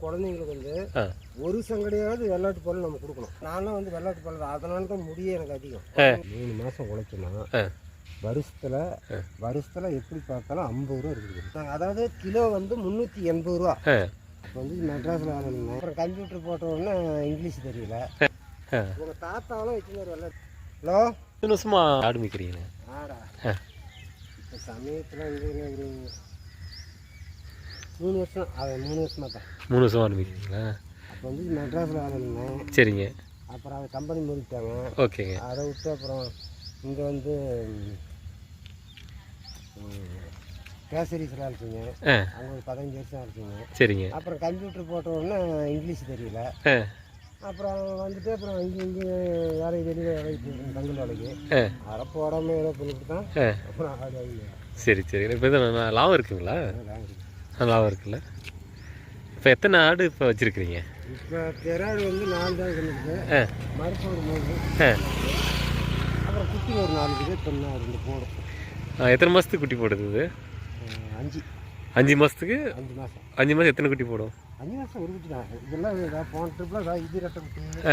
குழந்தைங்களுக்கு வந்து ஒரு சங்கடையாவது வெள்ளாட்டு பால் நம்ம கொடுக்கணும். நானும் வந்து வெள்ளாட்டு பால் தான். அதனால தான் முடியே எனக்கு அதிகம். மூணு மாதம் உழைக்கணும் வருஷத்துல வருஷத்துல எப்படி பார்த்தாலும் ஐம்பது ரூபா இருக்குது அதாவது கிலோ வந்து முந்நூற்றி எண்பது ரூபா. ஆ. அப்போ வந்து மெட்ராஸில் இருந்தேன் அப்புறம் கம்ப்யூட்டர் போட்ட உடனே இங்கிலீஷ் தெரியல. ஆ. உங்கள் தாத்தாவெல்லாம் வச்சுருந்தார் வெள்ளாட்டு. ஹலோ? வருஷமா ஆடு. இப்போ சமயத்தில் வந்து ஒரு மூணு வருஷம் அது மூணு வருஷமா தான் மூணு வருஷமா ஆடு மிக்கிறீங்களா அப்போ வந்து மெட்ராஸில் வேலை இருந்தேன் சரிங்க. அப்புறம் அது கம்பெனி மூடிட்டாங்க. ஓகேங்க. அதை விட்டு அப்புறம் இங்கே வந்து கேசரிஸில் அழைச்சிங்க ஆ. அங்கே ஒரு பதினஞ்சு வருஷம் அழைச்சிங்க சரிங்க. அப்புறம் கம்ப்யூட்டர் போட்ட உடனே இங்கிலீஷ் தெரியல. அப்புறம் வந்துட்டு அப்புறம் இங்கே இங்கே வேலைக்கு வெளியில் வேலைக்கு போயிருந்தேன் தங்கல் வேலைக்கு. அதை போடாமல் ஏதோ பண்ணிட்டு தான் அப்புறம் சரி சரி. இப்போ லாபம் இருக்குங்களா? லாபம் இருக்குல்ல. இப்போ எத்தனை ஆடு இப்போ வச்சுருக்கிறீங்க? இப்போ பெராடு வந்து நாலு தான் இருக்குது ஆ. மறுப்போடு மூணு. ஆ. அப்புறம் குட்டி ஒரு நாலு இருக்குது பெண்ணா ரெண்டு போடும் எத்தனை மாதத்துக்கு குட்டி போடுது இது? அஞ்சு. அஞ்சு மாதத்துக்கு அஞ்சு மாதம் அஞ்சு மாதம் எத்தனை குட்டி போடும்? அஞ்சு மாதம் ஒரு குட்டி தான். இதெல்லாம் இதா போன ட்ரிப்பில் இதா ரெட்டை குட்டி.